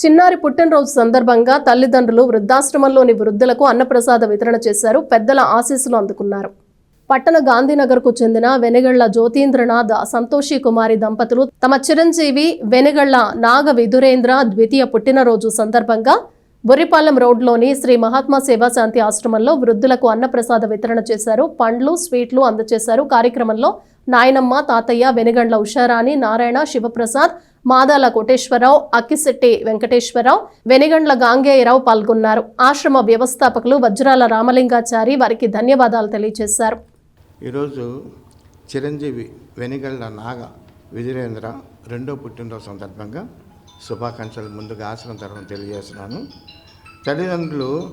చిన్నారి పుట్టినరోజు సందర్భంగా తల్లిదండ్రులు వృద్ధాశ్రమంలోని వృద్ధులకు అన్నప్రసాద వితరణ చేశారు. పెద్దల ఆశీస్సులు అందుకున్నారు. పట్టణ గాంధీనగర్కు చెందిన వెనగళ్ళ జ్యోతీంద్రనాథ్ సంతోషి కుమారి దంపతులు తమ చిరంజీవి వెనగళ్ళ నాగ విధురేంద్ర ద్వితీయ పుట్టినరోజు సందర్భంగా బొర్రిపాలెం రోడ్లోని శ్రీ మహాత్మా సేవాశాంతి ఆశ్రమంలో వృద్ధులకు అన్నప్రసాద వితరణ చేశారు. పండ్లు స్వీట్లు అందజేశారు కార్యక్రమంలో నాయనమ్మ తాతయ్య వెనుగండ్ల ఉషారాణి నారాయణ శివప్రసాద్ మాదాల కోటేశ్వరరావు అక్కిశెట్టి వెంకటేశ్వరరావు వెనిగండ్ల గాంగేయరావు పాల్గొన్నారు. ఆశ్రమ వ్యవస్థాపకులు వజ్రాల రామలింగాచారి వారికి ధన్యవాదాలు తెలియజేశారు. ఈరోజు చిరంజీవి వెనిగండ్ల నాగ విజయేంద్ర రెండో పుట్టినరోజు సందర్భంగా శుభాకాంక్షలు ముందుగా ఆశ్రమం తరఫున తెలియజేస్తున్నాను. తల్లిదండ్రులు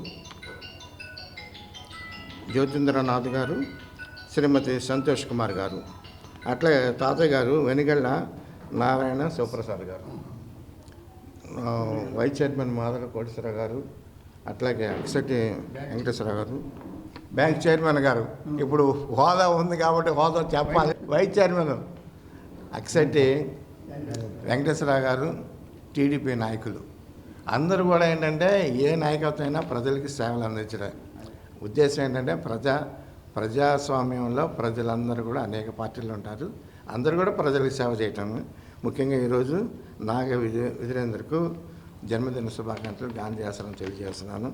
జ్యోతింద్రనాథ్ గారు శ్రీమతి సంతోష్ కుమార్ గారు అట్లే తాతయ్య గారు వెనిగళ్ళ నారాయణ శివప్రసాద్ గారు. వైస్ చైర్మన్ మాధవ కోటేశ్వర గారు అట్లాగే అక్సటి వెంకటేశ్వర గారు. బ్యాంక్ చైర్మన్ గారు. ఇప్పుడు హోదా ఉంది కాబట్టి హోదా చెప్పాలి. వైస్ చైర్మన్ అక్సటి వెంకటేశ్వర గారు టీడీపీ నాయకులు. అందరూ కూడా ఏంటంటే ఏ నాయకత్వం అయినా ప్రజలకి సేవలు అందించడం. ఉద్దేశం ఏంటంటే ప్రజా ప్రజాస్వామ్యంలో ప్రజలందరూ కూడా అనేక పార్టీలు ఉంటారు. అందరూ కూడా ప్రజలకు సేవ చేయటం. ముఖ్యంగా ఈరోజు నాగ విజయ విజయేంద్రకు జన్మదిన శుభాకాంక్షలు గాంధీ ఆశ్రమం తెలియజేస్తున్నాను.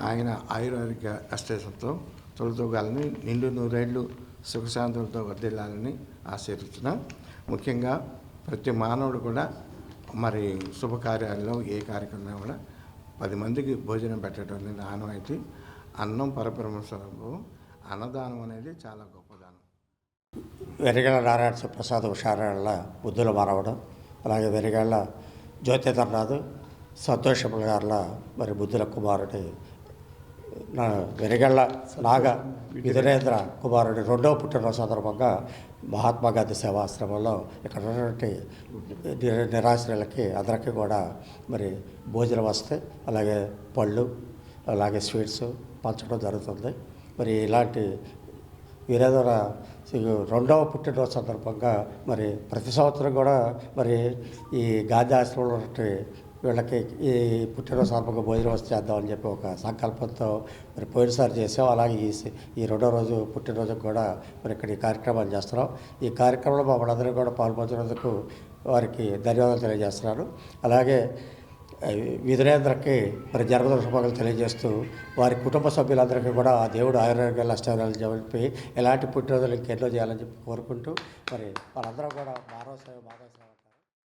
ఆయన ఆయుర్వేదిక అష్టేషంతో తొలతూగాలని నిండు నూరేళ్ళు సుఖశాంతులతో వర్ధిల్లాలని ఆశీర్వస్తున్నాం ముఖ్యంగా ప్రతి మానవుడు కూడా మరి శుభకార్యాల్లో ఏ కార్యక్రమం కూడా పది మందికి భోజనం పెట్టడం అనేది ఆనవాయితీ. అన్నం పరబ్రహ్మ స్వరూపం. అన్నదానం అనేది చాలా గొప్ప వెరిగళ్ళ నారాయణ ప్రసాద్ ఉషారాళ్ళ బుద్ధుల మారవడం అలాగే వెరిగళ్ళ జ్యోతిధర్నాథ్ సంతోషముల గారుల మరి బుద్ధుల కుమారుడి నా వెరిగళ్ళ నాగ విధురేంద్ర కుమారుడి రెండవ పుట్టినరోజు సందర్భంగా మహాత్మా గాంధీ సేవాశ్రమంలో ఇక్కడ ఉన్నటువంటి ని- నిరాశ్రయులకి అందరికీ కూడా మరి భోజనం వస్తే అలాగే పళ్ళు అలాగే స్వీట్స్ పంచడం జరుగుతుంది. మరి ఇలాంటి వీరేంద్ర రెండవ పుట్టినరోజు సందర్భంగా మరి ప్రతి సంవత్సరం కూడా మరి ఈ గాంధీ ఆశ్రమంలో ఉన్నటువంటి వీళ్ళకి ఈ పుట్టినరోజు సందర్భంగా భోజనం వస్తే చేద్దామని చెప్పి ఒక సంకల్పంతో మరి పోయినసారి చేసాం. అలాగే ఈ ఈ రెండో రోజు పుట్టినరోజు కూడా మరి ఇక్కడ ఈ కార్యక్రమాలు చేస్తున్నాం. ఈ కార్యక్రమంలో మమ్మల్ని అందరూ కూడా పాల్పంచినందుకు వారికి ధన్యవాదాలు తెలియజేస్తున్నాను. అలాగే విధులేంద్రకి మరి జన్మదిన శుభాకాంక్షలు తెలియజేస్తూ వారి కుటుంబ సభ్యులందరికీ కూడా ఆ దేవుడు ఆయుర్వేదాలు అష్టాలు చెప్పి ఎలాంటి పుట్టినరోజులు ఇంకెన్నో చేయాలని చెప్పి కోరుకుంటూ మరి వాళ్ళందరూ కూడా మానవ సేవ మానవ సేవ